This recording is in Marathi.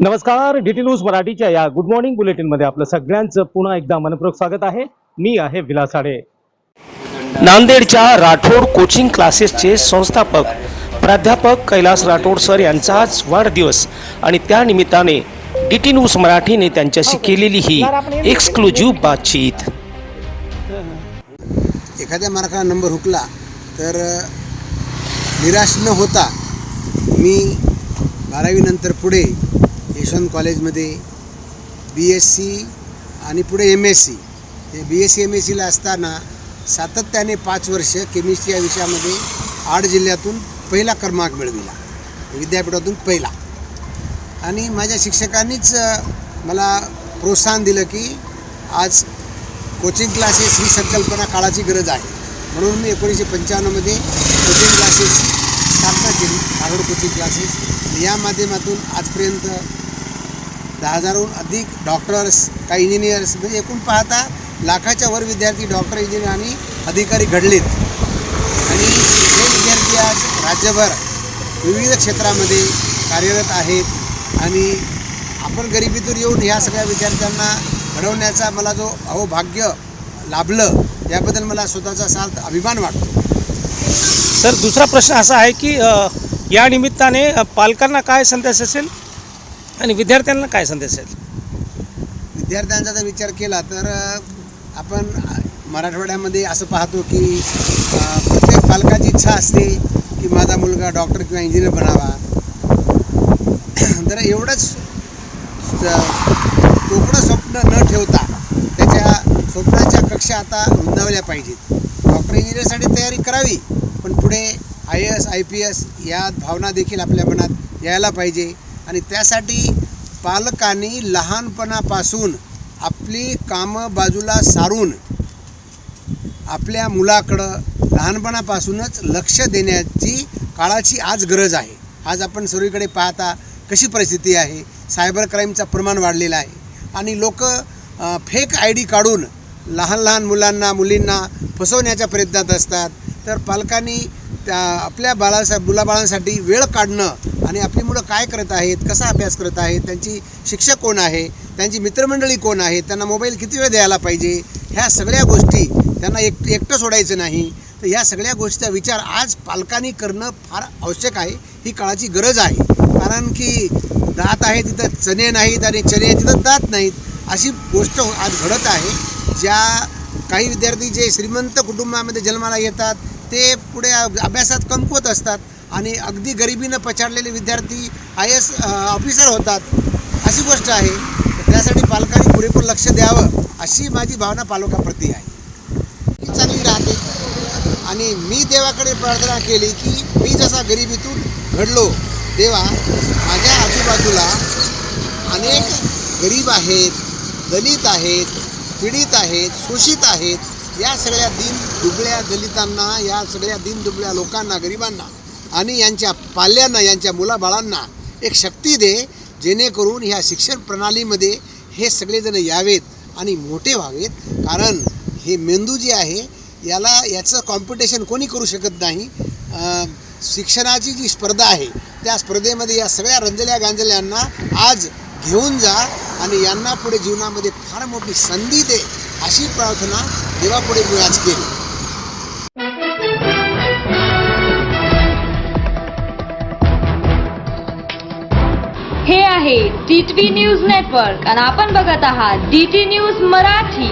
नमस्कार डीटी न्यूज मराठीच्या या गुड मॉर्निंग बुलेटिनमध्ये आपलं सगळ्यांचं पुन्हा एकदा मनपूर्वक स्वागत आहे. मी आहे विलास आडे. नांदेडच्या राठोड कोचिंग क्लासेसचे संस्थापक प्राध्यापक कैलास राठोड सर यांचा आज वाढदिवस आणि त्या निमित्ताने डी टी न्यूज मराठीने त्यांच्याशी केलेली ही एक्सक्लुझिव्ह बातचीत. एखाद्या मार्काला नंबर हुकला तर निराश न होता मी बारावीनंतर पुढे यशवंत कॉलेजमध्ये बी एस सी आणि पुढे एम एस सी ते B S C M S सीला असताना सातत्याने पाच वर्ष केमिस्ट्री या विषयामध्ये आठ जिल्ह्यातून पहिला क्रमांक मिळविला. विद्यापीठातून पहिला. आणि माझ्या शिक्षकांनीच मला प्रोत्साहन दिलं की आज कोचिंग क्लासेस ही संकल्पना काळाची गरज आहे. म्हणून मी एकोणीसशे पंच्याण्णवमध्ये कोचिंग क्लासेसची स्थापना केली. कागड कोचिंग क्लासेस या माध्यमातून आजपर्यंत दहा हजारहून अधिक डॉक्टर्स काही इंजिनियर्स म्हणजे एकूण पाहता लाखाच्या वर विद्यार्थी डॉक्टर इंजिनियर आणि अधिकारी घडलेत. आणि हे विद्यार्थी आज राज्यभर विविध क्षेत्रामध्ये कार्यरत आहेत. आणि आपण गरिबीतून येऊन ह्या सगळ्या विद्यार्थ्यांना घडवण्याचा मला जो अहोभाग्य लाभलं याबद्दल मला स्वतःचा सार्थ अभिमान वाटतो. सर दुसरा प्रश्न असा आहे की या निमित्ताने पालकांना काय संदेश असेल? आणि विद्यार्थ्यांना काय संदेश आहे विद्यार्थ्यांचा जर विचार केला तर आपण मराठवाड्यामध्ये असं पाहतो की प्रत्येक पालकाची इच्छा असते की माझा मुलगा डॉक्टर किंवा इंजिनियर बनावा. तर एवढंच तोकडं स्वप्न न ठेवता त्याच्या स्वप्नाच्या कक्षा आता रुंदावल्या पाहिजेत. डॉक्टर इंजिनियरसाठी तयारी करावी पण पुढे I S I P S या भावना देखील आपल्या मनात यायला पाहिजे. आणि त्यासाठी पालकांनी लहानपणापासून आपली कामं बाजूला सारून आपल्या मुलाकडं लहानपणापासूनच लक्ष देण्याची काळाची आज गरज आहे. आज आपण सर्वीकडे पाहता कशी परिस्थिती आहे सायबर क्राईमचं प्रमाण वाढलेलं आहे आणि लोक फेक आय डी काढून लहान लहान मुलांना मुलींना फसवण्याच्या प्रयत्नात असतात. तर पालकांनी त्या आपल्या बाळासा मुलाबाळांसाठी वेळ काढणं आणि आपली मुलं काय करत आहेत कसा अभ्यास करत आहेत त्यांची शिक्षक कोण आहे त्यांची मित्रमंडळी कोण आहे त्यांना मोबाईल किती वेळ द्यायला पाहिजे ह्या सगळ्या गोष्टी त्यांना एक एकटं सोडायचं नाही. तर ह्या सगळ्या गोष्टीचा विचार आज पालकांनी करणं फार आवश्यक आहे ही काळाची गरज आहे. कारण की दात आहे तिथं चणे नाहीत आणि चणे तिथं दात नाहीत अशी गोष्ट आज घडत आहे. ज्या काही विद्यार्थी जे श्रीमंत कुटुंबामध्ये जन्माला येतात ते पुढे अभ्यासात कमकुवत असतात आणि अगदी गरिबीनं पछाडलेले विद्यार्थी आय एस ऑफिसर होतात अशी गोष्ट आहे. त्यासाठी पालकांनी पुरेपूर लक्ष द्यावं अशी माझी भावना पालकाप्रती आहे. चांगली राहते आणि मी देवाकडे प्रार्थना केली की मी जसा गरिबीतून घडलो देवा माझ्या आजूबाजूला अनेक गरीब आहेत दलित आहेत पीडित आहेत शोषित आहेत या सगळ्या दिन दुबळ्या दलितांना या सगळ्या दीन दुबळ्या लोकांना गरिबांना आणि यांच्या पाल्यांना यांच्या मुलाबाळांना एक शक्ती दे जेणेकरून ह्या शिक्षण प्रणालीमध्ये हे सगळेजण यावेत आणि मोठे व्हावेत. कारण हे मेंदू जे आहे याला याचं कॉम्पिटिशन कोणी करू शकत नाही. शिक्षणाची जी स्पर्धा आहे त्या स्पर्धेमध्ये या सगळ्या रंजल्या गांजल्यांना आज घेऊन जा आणि यांना पुढे जीवनामध्ये फार मोठी संधी दे अशी प्रार्थना देवापुढे मी आज केली. हे आहे डी न्यूज नेटवर्क आणि आपण बघत आहात डी न्यूज मराठी.